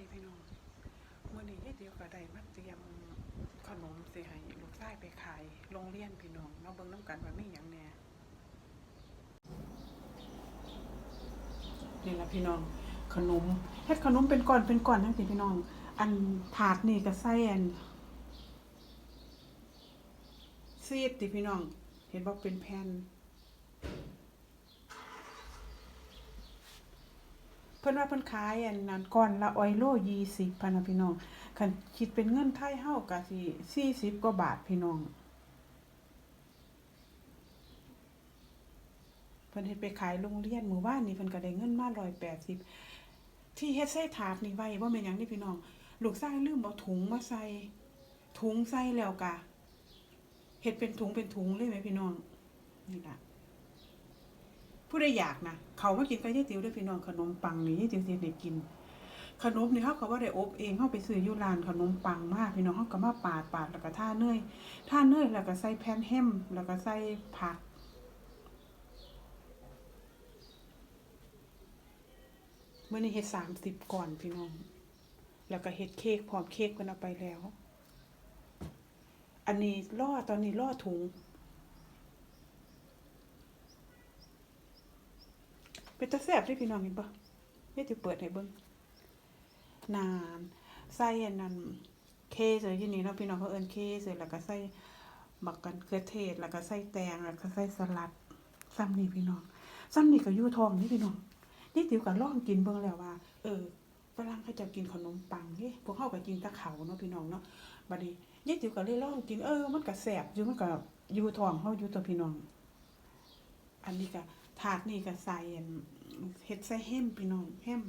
ดีพี่น้องมื่อนี้ยายเดียวก็ได้มาเตรียมขนมเสิให้ลูกชายไปขายโรงเรียนพี่น้องมาเบิ่งน้ำกันว่ามีหยังแน่นี่ละพี่น้องขนมเฮ็ดขนมเป็นก้อนเป็นก้อนทั้งสิพี่น้อง อันถาดนี่ก็ใส่อันซีดติพี่น้อง เห็นบ่เป็นแผ่น เพิ่นว่าเพิ่นขายอันนั้นก่อนละออยโล20พันนะพี่น้องคันคิดเป็นเงินไทยเฮาก็สิ40กว่าบาทพี่น้องเพิ่นเฮ็ดไปขายโรงเรียนหมู่บ้านนี่เพิ่นก็ได้เงินมา180ที่เฮ็ดใส่ถาดนี่ไว้บ่แม่นหยังนี่พี่น้องลูกชายลืมเอาถุงมาใส่ถุงใส่แล้วก็เฮ็ดเป็นถุงเป็นถุงเลยไหมพี่น้องนี่ล่ะ ผู้ใดอยากนะเขามากินกับยายติ๋วด้วยพี่น้องขนมปังนี่ยายติ๋วเสิได้กิน ขนมนี่เขาก็ว่าได้อบเองเขาไปซื้อยูรานขนมปังมากพี่น้องเขาก็มาปาดปาดแล้วก็ท่าเนยท่าเนยแล้วก็ใส่แผ่นแฮมแล้วก็ใส่ผักเมื่อนี้เฮ็ดสามสิบก่อนพี่น้อง แล้วก็เฮ็ดเค้กพร้อมเค้กเพิ่นเอาไปแล้ว อันนี้ล่อตอนนี้ล่อถุง เป็นตาแซ่บเด้พี่น้องเห็นปะเดี๋ยวจะเปิดให้เบิ่งนานใส่อันนั้นเคใส่ที่นี่เนาะพี่น้องเขาเอิ้นเคใส่แล้วก็ใส่บักกันเขือเทศ แล้วก็ใส่แตงแล้วก็ใส่สลัดซ้ำนี่พี่น้องซ้ำนี่ก็ยู่ทองนี่พี่น้องนี่ติ๋วก็ลองกินเบิ่งแล้วว่า เออฝรั่งเขาจะกินขนมปังนี่พวกเขาก็กินตะเขาเนาะพี่น้องเนาะบัดนี้ยายติ๋วก็เลยลองกินเออมันก็แซ่บอยู่มันก็ยู่ทองเฮาอยู่ตัวพี่น้อง อันนี้ก็ถาดนี่ก็ใส่อัน เฮ็ดใส่แฮมพี่น้องแฮม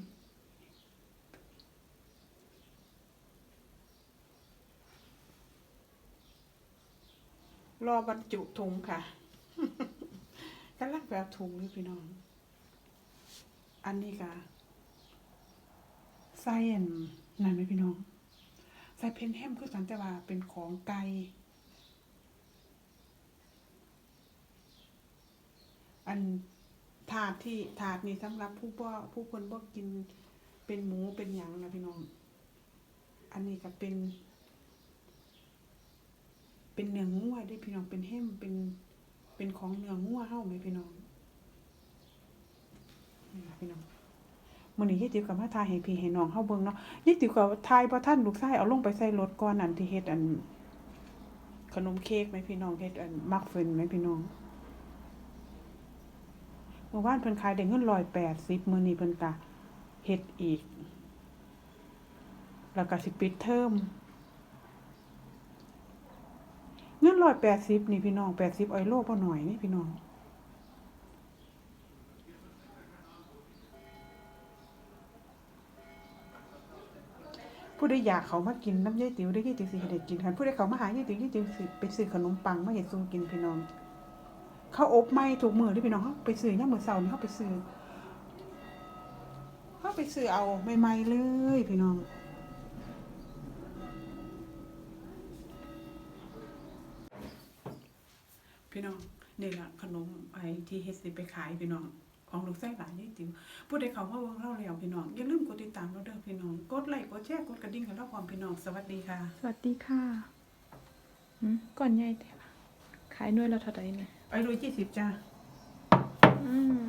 รอบรรจุถุงค่ะกำลังแบบถุงนี่พี่น้อง อันนี้ก็ใส่อันนั่นไหมพี่น้องใส่เพนแฮมคือสันแต่ว่าเป็นของไก่อัน ถาดที่ถาดนี่สำหรับผู้บ่ผู้คนบ่กินเป็นหมูเป็นหยังนะพี่น้อง อันนี้ก็เป็น เป็นเนื้องัวเด้พี่น้องเป็นแฮมเป็นเป็นของเนื้องัวเฮาไหมพี่น้องนี่ล่ะพี่น้องมื้อนี้ยายติ๋วก็มาทายให้พี่ให้น้องเฮาเบิ่งเนาะยายติ๋วก็ทายบ่ทันลูกชายเอาลงไปใส่รถก่อนอันที่เฮ็ดอัน ขนมเค้กไหมพี่น้องเฮ็ดอันมักเฟินไหมพี่น้อง มื่อวานเพิ่นขายได้เงินร้อยแปดสิบมื้อนี้เพิ่นก็เฮ็ดอีก แล้วก็สิปิดเทอมเงินร้อยแปดสิบนี่พี่น้องแปดสิบออยโลบ่หน่อยนี่พี่น้องผู้ใดอยากเขามากินน้ำยายติ๋วได้ยายติ๋วสิให้ได้กินคันผู้ใดเขามาหายายติ๋วยายติ๋วสิไปซื้อขนมปังมาเฮ็ดสู่กินพี่น้อง ข้าอบไหม่ถูกมือที่พี่น้องเขาไปซื้อย่ามมือเสาร์นี่เขาไปซื้อเขาไปซื้อเอาใหม่ๆเลยพี่น้องพี่น้องนี่แหละขนมไอที่เฮดสิไปขายพี่น้องของลูกไส้หลานยี่ติ๋วผู้ใดเขามาเบิ่งเราแล้วพี่น้องอย่าลืมกดติดตามเราเด้อพี่น้องกดไลค์กดแชร์กดกระดิ่งกันแล้วความพี่น้องสวัสดีค่ะ สวัสดีค่ะก่อนใหญ่แต่ขายหน่วยละเท่าไหร่เนี่ย ไปรวยยี่สิบจ้าอืม